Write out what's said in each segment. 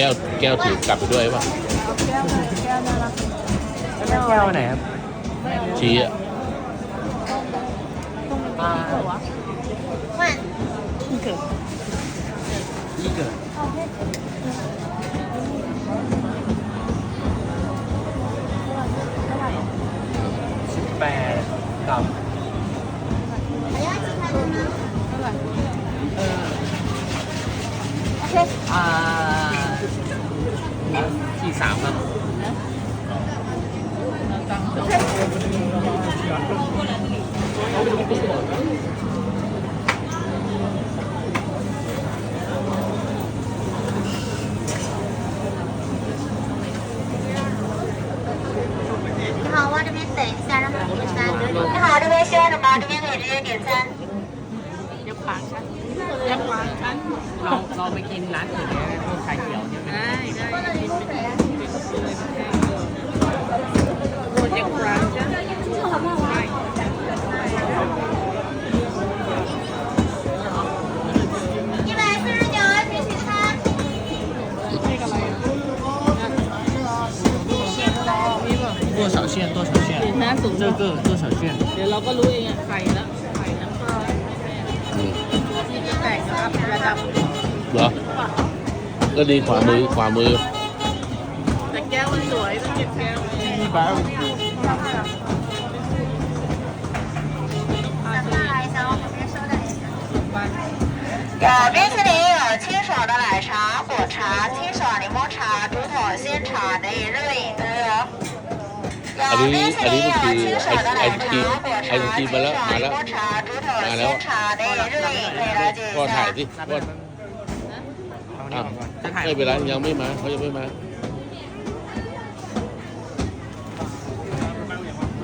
แก้วแก้วถือกลับไปด้วยป่ะแก้วเลยแก้วน่ารักแล้วแก้วไหนครับชี้อะอ่าเกิดที่เกิดสิบแปดกับเท่าไหร่เออ อ่า ที่สามครับ เอาตังค์ 你好，往这边等一下，让他们点餐。你好，这边需要什么？这边可以直接点餐。 เดี๋ยวขวางฉันเดี๋ยวขวางฉัน เราเราไปกินร้านอื่นได้ไหมพวกชาเขียวใช่ไหม ได้ได้กินไปเลยโอ้เดี๋ยวขวางฉัน 一百四十九，请取餐。 เลขอะไรอ่ะมีป่ะ 多少线多少 สิ 线 นค้าสูง 这个多少线 เดี๋ยวเราก็รู้เองอ่ะไข่แล้ว เหรอ ก็ดีขวามือขวามือ แต่แก้วมันสวยต้องเก็บแก้ว 一百五小菜来一下，往旁边稍等一下。 บ้าน 有冰淇淋，有清爽的奶茶、果茶、清爽柠檬茶、竹筒鲜茶，可以热饮都有。 อัน 有 นี้ 冰淇 อันนี้ 淋， มัน 有 คือ 清 ไอ 爽的 ไอ 奶 ศครีม 茶、果 ไอศ 茶、 ครีม 清 มาแล้ว 爽 มา 柠 แล้ว 檬茶、竹筒 มาแล้ว 鲜茶，可以热饮可以了解一 ก็ถ่าย 下。 สิ นับ ว่า เอา อ่ะ นี่ก่อนจะถ่าย ไม่เป็นไรยังไม่มาเขายังไม่มา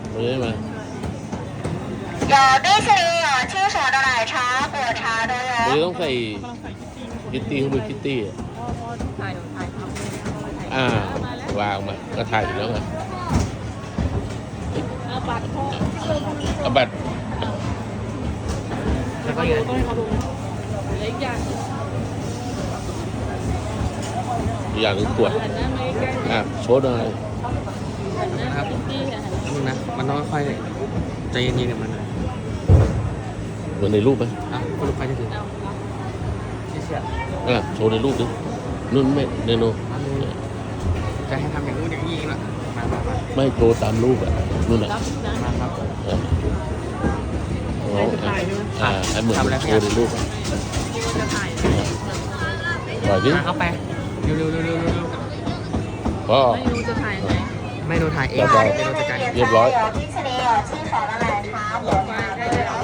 เขายังไม่มา 有冰淇淋，有清爽的奶茶、果茶都 วันนี้ 有。 ต้องใส่คิตตี้เข้าไปคิตตี้อ่ะ พ่อพ่อถ่ายถ่ายทำเลย อ่าวางมาก็ถ่ายอยู่แล้วไง เอาบัตร พ่อเอาบัตรแล้วก็เขายัดูงต้องให้เขาดูเหลืออีกอย่างอย่างหนึ่งขวดหันหน้ามาใกล้ๆอะโชว์หน่อยหันหน้าไปที่หันหน้านึงนะ มันต้องค่อยๆใจเย็นๆกับมันหน่อยเหมือนในรูปไหมอะคุณลูกค้าจะถึงเอาเชื่ออะโชว์ในรูปดินุ่นไม่เนโนจะให้ทำอย่างนู้นอย่างนี้ละมามามาไม่โชว์ตามรูปอะนุ่นอะรับนะมาครับเอ่าให้หมึกมันโชว์ในรูจะถ่ายดิมาเข้าไปเร็วๆๆๆๆาไม่รู้จะถ่ายไหมไม่โดนถ่ายเองไม่โดนจัดการ เรียบร้อย ที่เฉลี่ยชื่อของอะไรคะ